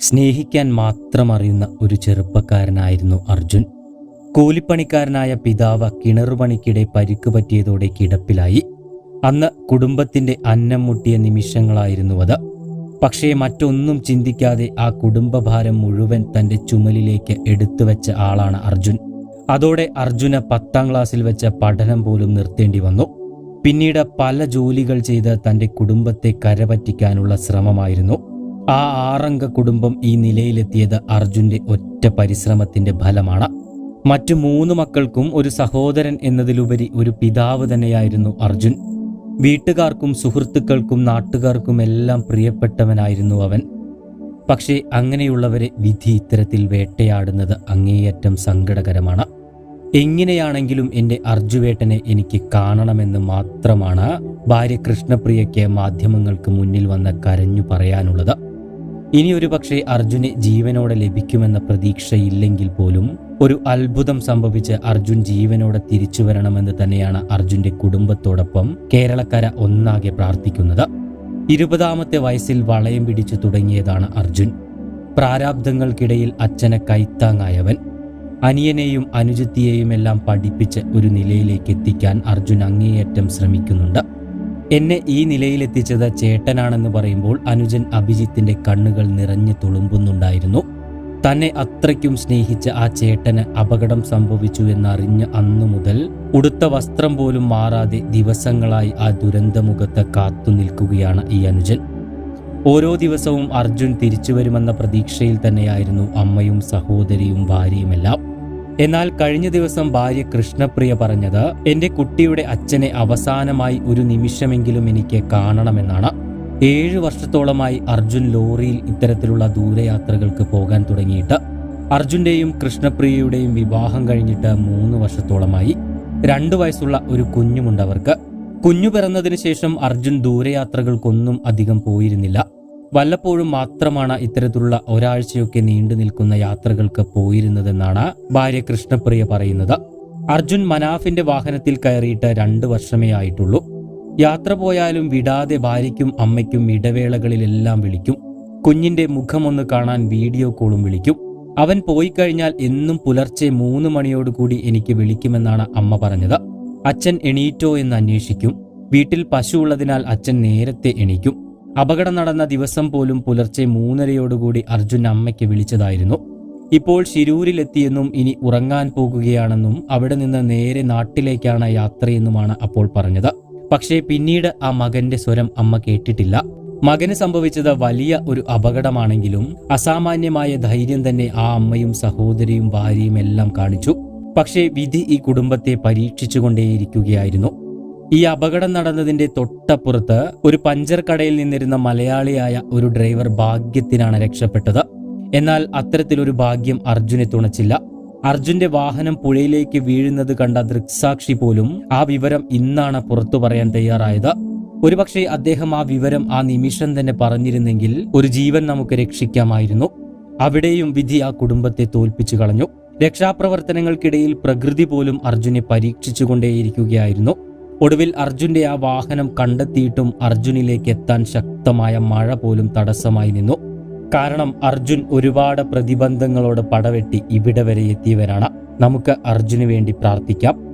സ്നേഹിക്കാൻ മാത്രം അറിയുന്ന ഒരു ചെറുപ്പക്കാരനായിരുന്നു അർജുൻ. കൂലിപ്പണിക്കാരനായ പിതാവ് കിണറുപണിക്കിടെ പരിക്ക് പറ്റിയതോടെ കിടപ്പിലായി. അന്ന് കുടുംബത്തിന്റെ അന്നം മുട്ടിയ നിമിഷങ്ങളായിരുന്നു അത്. പക്ഷേ മറ്റൊന്നും ചിന്തിക്കാതെ ആ കുടുംബഭാരം മുഴുവൻ തന്റെ ചുമലിലേക്ക് എടുത്തുവെച്ച ആളാണ് അർജുൻ. അതോടെ അർജുന പത്താം ക്ലാസ്സിൽ വെച്ച പഠനം പോലും നിർത്തേണ്ടി വന്നു. പിന്നീട് പല ജോലികൾ ചെയ്ത് തന്റെ കുടുംബത്തെ കരപറ്റിക്കാനുള്ള ശ്രമമായിരുന്നു. ആ ആറംഗ കുടുംബം ഈ നിലയിലെത്തിയത് അർജുന്റെ ഒറ്റ പരിശ്രമത്തിന്റെ ഫലമാണ്. മറ്റു മൂന്ന് മക്കൾക്കും ഒരു സഹോദരൻ എന്നതിലുപരി ഒരു പിതാവ് തന്നെയായിരുന്നു അർജുൻ. വീട്ടുകാർക്കും സുഹൃത്തുക്കൾക്കും നാട്ടുകാർക്കും എല്ലാം പ്രിയപ്പെട്ടവനായിരുന്നു അവൻ. പക്ഷേ അങ്ങനെയുള്ളവരെ വിധി ഇത്തരത്തിൽ വേട്ടയാടുന്നത് അങ്ങേയറ്റം സങ്കടകരമാണ്. എങ്ങനെയാണെങ്കിലും എന്റെ അർജുവേട്ടനെ എനിക്ക് കാണണമെന്ന് മാത്രമാണ് ഭാര്യ കൃഷ്ണപ്രിയയ്ക്ക് മാധ്യമങ്ങൾക്ക് മുന്നിൽ വന്ന് കരഞ്ഞു പറയാനുള്ളത്. ഇനി ഒരു പക്ഷേ അർജുന് ജീവനോടെ ലഭിക്കുമെന്ന പ്രതീക്ഷയില്ലെങ്കിൽ പോലും ഒരു അത്ഭുതം സംഭവിച്ച് അർജുൻ ജീവനോടെ തിരിച്ചു വരണമെന്ന് തന്നെയാണ് അർജുന്റെ കുടുംബത്തോടൊപ്പം കേരളക്കര ഒന്നാകെ പ്രാർത്ഥിക്കുന്നത്. ഇരുപതാമത്തെ വയസ്സിൽ വളയം പിടിച്ചു തുടങ്ങിയതാണ് അർജുൻ. പ്രാരാബ്ദങ്ങൾക്കിടയിൽ അച്ഛനെ കൈത്താങ്ങായവൻ. അനിയനെയും അനുജത്തിയെയുമെല്ലാം പഠിപ്പിച്ച് ഒരു നിലയിലേക്ക് എത്തിക്കാൻ അർജുൻ അങ്ങേയറ്റം ശ്രമിക്കുന്നുണ്ട്. എന്നെ ഈ നിലയിലെത്തിച്ചത് ചേട്ടനാണെന്ന് പറയുമ്പോൾ അനുജൻ അഭിജിത്തിന്റെ കണ്ണുകൾ നിറഞ്ഞു തുളുമ്പുന്നുണ്ടായിരുന്നു. തന്നെ അത്രയ്ക്കും സ്നേഹിച്ച ആ ചേട്ടന് അപകടം സംഭവിച്ചു എന്നറിഞ്ഞ അന്നു മുതൽ ഉടുത്ത വസ്ത്രം പോലും മാറാതെ ദിവസങ്ങളായി ആ ദുരന്തമുഖത്ത് കാത്തു നിൽക്കുകയാണ് ഈ അനുജൻ. ഓരോ ദിവസവും അർജുൻ തിരിച്ചു വരുമെന്ന പ്രതീക്ഷയിൽ തന്നെയായിരുന്നു അമ്മയും സഹോദരിയും ഭാര്യയുമെല്ലാം. എന്നാൽ കഴിഞ്ഞ ദിവസം ഭാര്യ കൃഷ്ണപ്രിയ പറഞ്ഞത് എന്റെ കുട്ടിയുടെ അച്ഛനെ അവസാനമായി ഒരു നിമിഷമെങ്കിലും എനിക്ക് കാണണമെന്നാണ്. ഏഴു വർഷത്തോളമായി അർജുൻ ലോറിയിൽ ഇത്തരത്തിലുള്ള ദൂരയാത്രകൾക്ക് പോകാൻ തുടങ്ങിയിട്ട്. അർജുന്റെയും കൃഷ്ണപ്രിയയുടെയും വിവാഹം കഴിഞ്ഞിട്ട് മൂന്ന് വർഷത്തോളമായി. രണ്ടു വയസ്സുള്ള ഒരു കുഞ്ഞുമുണ്ടവർക്ക് കുഞ്ഞു പിറന്നതിന് ശേഷം അർജുൻ ദൂരയാത്രകൾക്കൊന്നും അധികം പോയിരുന്നില്ല. വല്ലപ്പോഴും മാത്രമാണ് ഇത്തരത്തിലുള്ള ഒരാഴ്ചയൊക്കെ നീണ്ടു നിൽക്കുന്ന യാത്രകൾക്ക് പോയിരുന്നതെന്നാണ് ഭാര്യ കൃഷ്ണപ്രിയ പറയുന്നത്. അർജുൻ മനാഫിന്റെ വാഹനത്തിൽ കയറിയിട്ട് രണ്ട് വർഷമേ ആയിട്ടുള്ളൂ. യാത്ര പോയാലും വിടാതെ ഭാര്യയ്ക്കും അമ്മയ്ക്കും ഇടവേളകളിലെല്ലാം വിളിക്കും. കുഞ്ഞിന്റെ മുഖമൊന്ന് കാണാൻ വീഡിയോ കോളും വിളിക്കും. അവൻ പോയി കഴിഞ്ഞാൽ എന്നും പുലർച്ചെ മൂന്ന് മണിയോടുകൂടി എനിക്ക് വിളിക്കുമെന്നാണ് അമ്മ പറഞ്ഞത്. അച്ഛൻ എണീറ്റോ എന്ന് അന്വേഷിക്കും. വീട്ടിൽ പശു ഉള്ളതിനാൽ അച്ഛൻ നേരത്തെ എണീക്കും. അപകടം നടന്ന ദിവസം പോലും പുലർച്ചെ മൂന്നരയോടുകൂടി അർജുൻ അമ്മയ്ക്ക് വിളിച്ചതായിരുന്നു. ഇപ്പോൾ ശിരൂരിലെത്തിയെന്നും ഇനി ഉറങ്ങാൻ പോകുകയാണെന്നും അവിടെ നിന്ന് നേരെ നാട്ടിലേക്കാണ് യാത്രയെന്നുമാണ് അപ്പോൾ പറഞ്ഞത്. പക്ഷേ പിന്നീട് ആ മകന്റെ സ്വരം അമ്മ കേട്ടിട്ടില്ല. മകന് സംഭവിച്ചത് വലിയ ഒരു അപകടമാണെങ്കിലും അസാമാന്യമായ ധൈര്യം തന്നെ ആ അമ്മയും സഹോദരിയും ഭാര്യയും എല്ലാം കാണിച്ചു. പക്ഷേ വിധി ഈ കുടുംബത്തെ പരീക്ഷിച്ചുകൊണ്ടേയിരിക്കുകയായിരുന്നു. ഈ അപകടം നടന്നതിന്റെ തൊട്ടപ്പുറത്ത് ഒരു പഞ്ചർ കടയിൽ നിന്നിരുന്ന മലയാളിയായ ഒരു ഡ്രൈവർ ഭാഗ്യത്തിനാണ് രക്ഷപ്പെട്ടത്. എന്നാൽ അത്തരത്തിലൊരു ഭാഗ്യം അർജുനെ തുണച്ചില്ല. അർജുന്റെ വാഹനം പുഴയിലേക്ക് വീഴുന്നത് കണ്ട ദൃക്സാക്ഷി പോലും ആ വിവരം ഇന്നാണ് പുറത്തു പറയാൻ തയ്യാറായത്. ഒരുപക്ഷെ അദ്ദേഹം ആ വിവരം ആ നിമിഷം തന്നെ പറഞ്ഞിരുന്നെങ്കിൽ ഒരു ജീവൻ നമുക്ക് രക്ഷിക്കാമായിരുന്നു. അവിടെയും വിധി ആ കുടുംബത്തെ തോൽപ്പിച്ചു കളഞ്ഞു. രക്ഷാപ്രവർത്തനങ്ങൾക്കിടയിൽ പ്രകൃതി പോലും അർജുനെ പരീക്ഷിച്ചുകൊണ്ടേയിരിക്കുകയായിരുന്നു. ഒടുവിൽ അർജുന്റെ ആ വാഹനം കണ്ടെത്തിയിട്ടും അർജുനിലേക്ക് എത്താൻ ശക്തമായ മഴ പോലും തടസ്സമായി നിന്നു. കാരണം അർജുൻ ഒരുപാട് പ്രതിബന്ധങ്ങളോട് പടവെട്ടി ഇവിടെ വരെ എത്തിയവരാണ്. നമുക്ക് അർജുന് വേണ്ടി പ്രാർത്ഥിക്കാം.